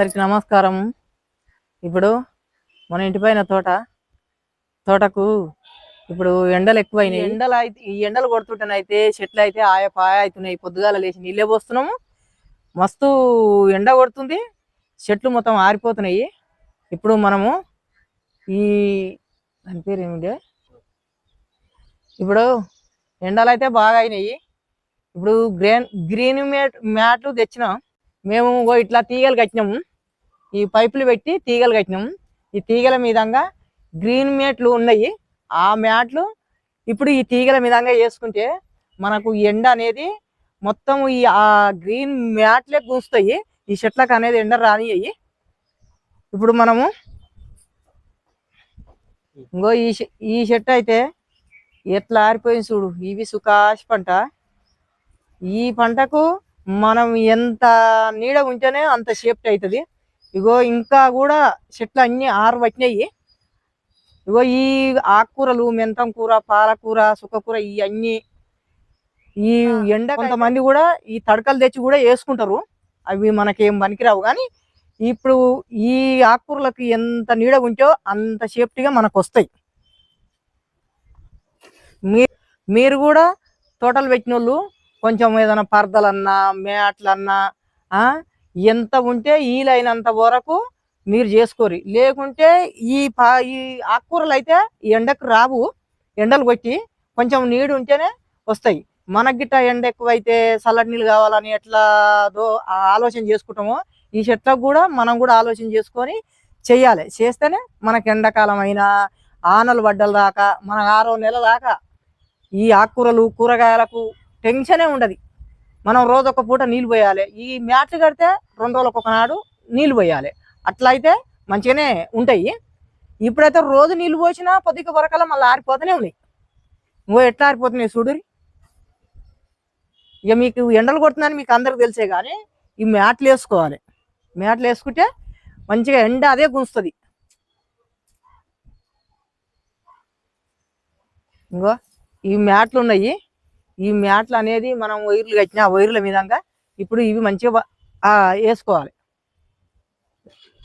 అందరికీ నమస్కారం. ఇప్పుడు మన ఇంటి పైన తోట. తోటకు ఇప్పుడు ఎండలు ఎక్కువైనాయి. ఎండలు అయితే ఈ ఎండలు కొడుతుంటేనైతే చెట్లు అయితే ఆయ పాయ అవుతున్నాయి. పొద్దుగాల లేచి నీళ్ళే పోస్తున్నాము. మస్తు ఎండ కొడుతుంది. చెట్లు మొత్తం ఆరిపోతున్నాయి. ఇప్పుడు మనము ఈ దాని పేరు ఏమిటి ఇప్పుడు ఎండలు అయితే బాగా అయినాయి. ఇప్పుడు గ్రీన్ గ్రీన్ మ్యాట్ మ్యాట్లు తెచ్చినాం మేము ఇట్లా తీగలు కట్టినాము. ఈ పైపులు పెట్టి తీగలు కట్టినాము ఈ తీగల మీదంగా గ్రీన్ మ్యాట్లు ఉన్నాయి. ఆ మ్యాట్లు ఇప్పుడు ఈ తీగల మీదంగా వేసుకుంటే మనకు ఎండ అనేది మొత్తం ఈ ఆ గ్రీన్ మ్యాట్లే కూస్తాయి ఈ చెట్లకు అనేది ఎండ రానియ్యి ఇప్పుడు మనము ఇంకో ఈ ఈ చెట్టు అయితే ఎట్లా ఆరిపోయింది చూడు. ఇవి సుకాష్ పంట. ఈ పంటకు మనం ఎంత నీడ ఉంటేనే అంత సేఫ్టీ అవుతుంది. ఇగో ఇంకా కూడా చెట్లు అన్ని ఆరు పట్టినాయి. ఇగో ఈ ఆకుకూరలు మెంతం కూర పాలకూర సుక్కకూర ఇవన్నీ ఈ ఎండ కొంతమంది కూడా ఈ తడకలు తెచ్చి కూడా వేసుకుంటారు. అవి మనకేం పనికిరావు. కానీ ఇప్పుడు ఈ ఆకుకూరలకు ఎంత నీడ ఉంటో అంత సేఫ్టీగా మనకు వస్తాయి మీ మీరు కూడా తోటలు పెట్టిన వాళ్ళు కొంచెం ఏదైనా పరదలన్నా మేట్లన్నా ఆ, ఎంత ఉంటే వీలైనంత వరకు మీరు చేసుకోరు. లేకుంటే ఈ పా ఈ ఆకుకూరలు అయితే ఈ ఎండకు రావు. ఎండలు కొట్టి కొంచెం నీడు ఉంటేనే వస్తాయి. మనకి గిట్ట ఎండ ఎక్కువైతే చల్లటి నీళ్ళు కావాలని ఎట్లా ఆలోచన చేసుకుంటామో ఈ చెట్లకు కూడా మనం కూడా ఆలోచన చేసుకొని చేయాలి. చేస్తేనే మనకు ఎండాకాలం అయినా ఆనలు వడ్డలు దాకా మన ఆరో నెల దాకా ఈ ఆకుకూరలు కూరగాయలకు టెన్షనే ఉండదు. మనం రోజు ఒక పూట నీళ్ళు పోయాలి. ఈ మ్యాట్లు కడితే రెండు రోజులకు ఒకనాడు నీళ్ళు పోయాలి. అట్లా అయితే మంచిగానే ఉంటాయి. ఇప్పుడైతే రోజు నీళ్ళు పోసినా పొద్దుక వరకల్లా మళ్ళీ ఆరిపోతూనే ఉన్నాయి. ఇంకో ఎట్లా ఆరిపోతున్నాయి చూడురి ఇక మీకు ఎండలు కొడుతుందని మీకు అందరికి తెలిసే కానీ ఈ మ్యాట్లు వేసుకోవాలి. మ్యాట్లు వేసుకుంటే మంచిగా ఎండ అదే గుంస్తుంది ఇంకో ఈ మ్యాట్లు ఉన్నాయి. ఈ మ్యాట్లు అనేది మనం వైర్లు కట్టిన ఆ వైర్ల విధంగా ఇప్పుడు ఇవి మంచిగా వేసుకోవాలి.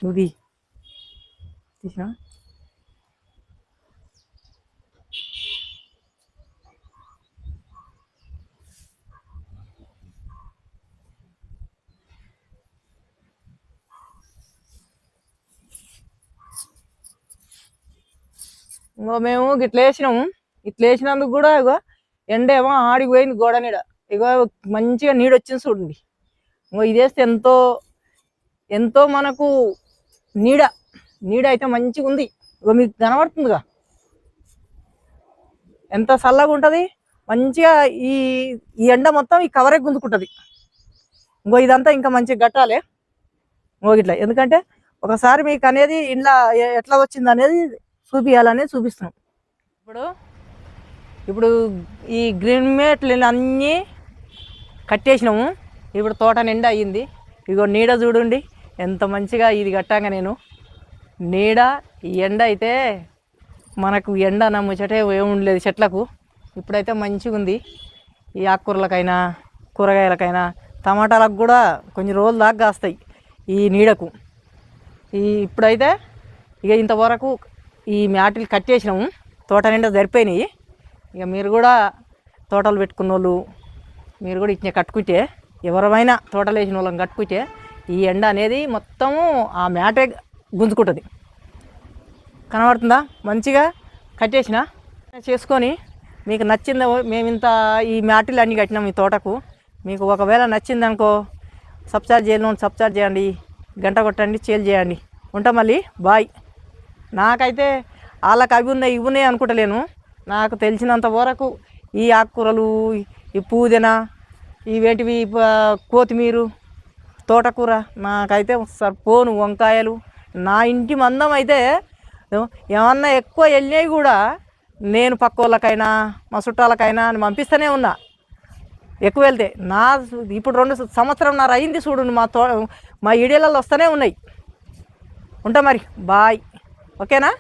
ఇది. తీసినా? ఇంకో మేము గిట్ల వేసినాము ఇట్లా వేసినందుకు కూడా ఇగో ఎండ ఏమో ఆడిపోయింది గోడ నీడ. ఇగో మంచిగా నీడ వచ్చింది చూడండి. ఇంకో ఇది వేస్తే ఎంతో ఎంతో మనకు నీడ. నీడ అయితే మంచిగా ఉంది. ఇగో మీకు కనబడుతుందిగా. ఎంత చల్లగా ఉంటుంది? మంచిగా ఈ ఈ ఎండ మొత్తం ఈ కవరే గుంజుకుంటుంది. ఇంకో ఇదంతా ఇంకా మంచిగా కట్టాలి ఇంకో ఇట్లా. ఎందుకంటే ఒకసారి మీకు అనేది ఇంట్లో ఎట్లా వచ్చింది అనేది చూపించాలనేది చూపిస్తున్నాం. ఇప్పుడు ఇప్పుడు ఈ గ్రీన్ మేట్లు అన్నీ కట్టేసినాము. ఇప్పుడు తోట నిండా అయ్యింది. ఇగో నీడ చూడండి ఎంత మంచిగా ఇది కట్టాక నేను. నీడ ఈ ఎండ అయితే మనకు ఎండ నమ్ముచటే ఏముండలేదు చెట్లకు. ఇప్పుడైతే మంచిగా ఉంది. ఈ ఆకుకూరలకైనా కూరగాయలకైనా టమాటాలకు కూడా కొన్ని రోజులు దాకా కాస్తాయి ఈ నీడకు. ఈ ఇప్పుడైతే ఇక ఇంతవరకు ఈ మ్యాట్లు కట్టేసినాము. తోట నిండా సరిపోయినాయి. ఇక మీరు కూడా తోటలు పెట్టుకున్న వాళ్ళు మీరు కూడా ఇట్లా కట్టుకుంటే ఎవరమైనా తోటలు వేసిన వాళ్ళని కట్టుకుంటే ఈ ఎండ అనేది మొత్తము ఆ మ్యాటే గుంజుకుంటుంది. కనబడుతుందా? మంచిగా కట్టేసిన చేసుకొని మీకు నచ్చిందో మేము ఇంత ఈ మ్యాటిల్ అన్ని కట్టినాం ఈ తోటకు. మీకు ఒకవేళ నచ్చిందనుకో సబ్స్క్రైబ్ చేయాలి సబ్స్క్రైబ్ చేయండి. గంట కొట్టండి చేల్ చేయండి. ఉంటా మళ్ళీ. బాయ్. నాకైతే వాళ్ళకి అవి ఉన్నాయి ఇవి ఉన్నాయి అనుకుంటలేను. నాకు తెలిసినంత వరకు ఈ ఆకుకూరలు ఈ పుదీనా ఇవేంటివి కొత్తిమీరు కొత్తిమీర తోటకూర నాకైతే సరిపోను వంకాయలు. నా ఇంటి మందం అయితే ఏమన్నా ఎక్కువ వెళ్ళినాయి కూడా నేను పక్క వాళ్ళకైనా మా చుట్టాలకైనా అని పంపిస్తూనే ఉన్నా. ఎక్కువ వెళ్తే నా ఇప్పుడు రెండు సంవత్సరం నా అయింది చూడు మా తో మా ఈడేళ్ళలో వస్తూనే ఉన్నాయి. ఉంటా మరి బాయ్. ఓకేనా?